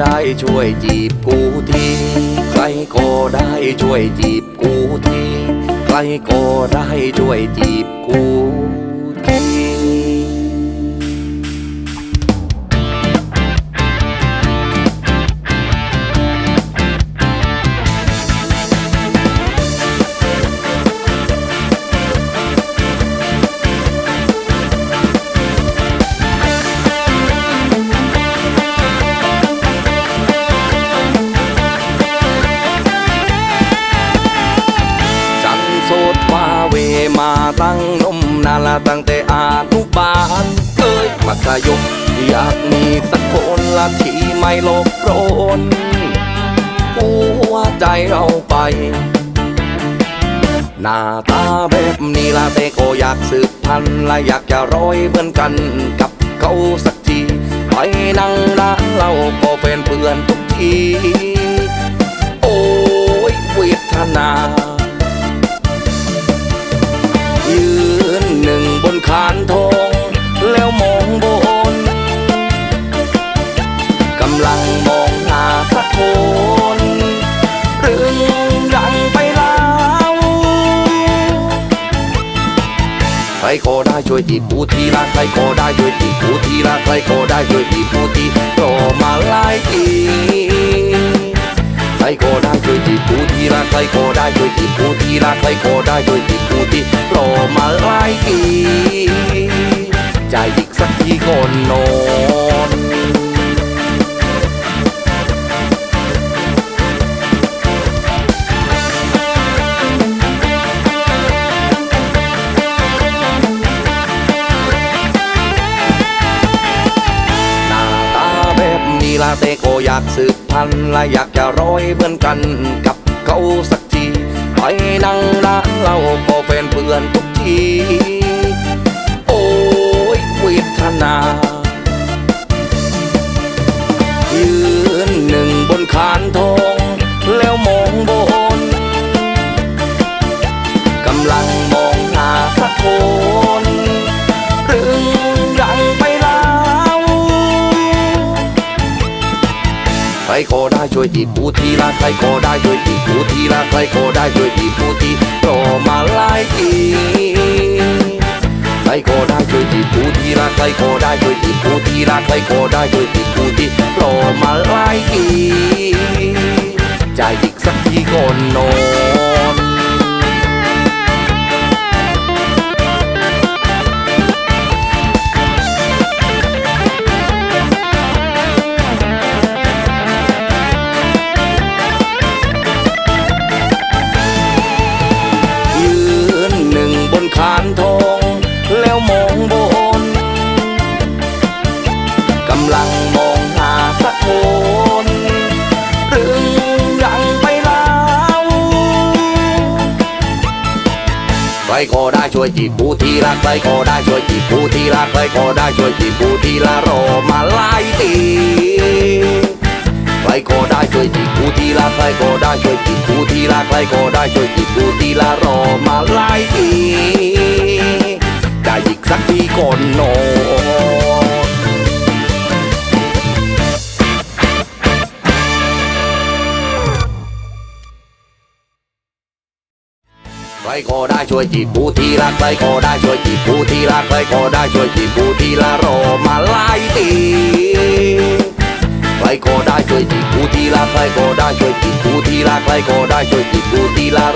ได้ช่วยจีบกูที ใครก็ได้ช่วยจีบกูที ใครก็ได้ช่วยจีบกู ตั้งนมนานละตั้งแต่อานุบาลเคยมัธยมอยากมีสักคนละที่ไม่โลภโกรนหัวใจเราไป หน้าตาแบบนี้ละแต่ก็อยากสืบพันธุ์และอยากจะร้อยเหมือนกันกับเขาสักทีไปนั่งร้านเราก็แฟนเพื่อนทุกที โอ้ยเวทนา ก็ได้ช่วยที่ปูทีละใครก็ได้ช่วยที่ปูทีละใครก็ได้ช่วยที่ปูทีรอมาหลายทีใครก็ได้ช่วยที่ปูทีละใครก็ได้ช่วยที่ปูทีละใครก็ได้ช่วยที่ปูทีรอมาหลายทีใจอีกสักทีก่อนนอน ลาเตโก็อยากสืบพันธุ์และอยากจะร้อยเหมือนกันกับเขาสักที ไปนั่งร้านเราก็แฟนเพื่อนทุกที ก็ได้ช่วยจีบปูทีละใครก็ได้ช่วยจีบปูทีละใครก็ได้ช่วยจีบปูทีรอมาหลายทีใครก็ได้ช่วยจีบปูทีละใครก็ได้ช่วยจีบปูทีละใครก็ได้ช่วยจีบปูทีรอมาหลายทีใจอีกสักทีก่อนนอนำลังมองหาสักคนเรื่องดังไปแล้วใครก็ได้ช่วยจีบปูทีละใครก็ได้ช่วยจีบปูทีละใครก็ได้ช่วยจีบปูทีละรอมาหลายทีใครก็ได้ช่วยจีบปูทีละใครก็ได้ช่วยจีบปูทีละใครก็ได้ช่วยจีบปูทีละรอมาหลายที ใครก็ได้ช่วยจีบผู้ที่รักใครก็ได้ช่วยจีบผู้ที่รักใครก็ได้ช่วยจีบผู้ทีละรอมาหลายปีใครก็ได้ช่วยจีบผู้ที่รักใครก็ได้ช่วยจีบผู้ที่รักใครก็ได้ช่วยจีบผู้ที่ละร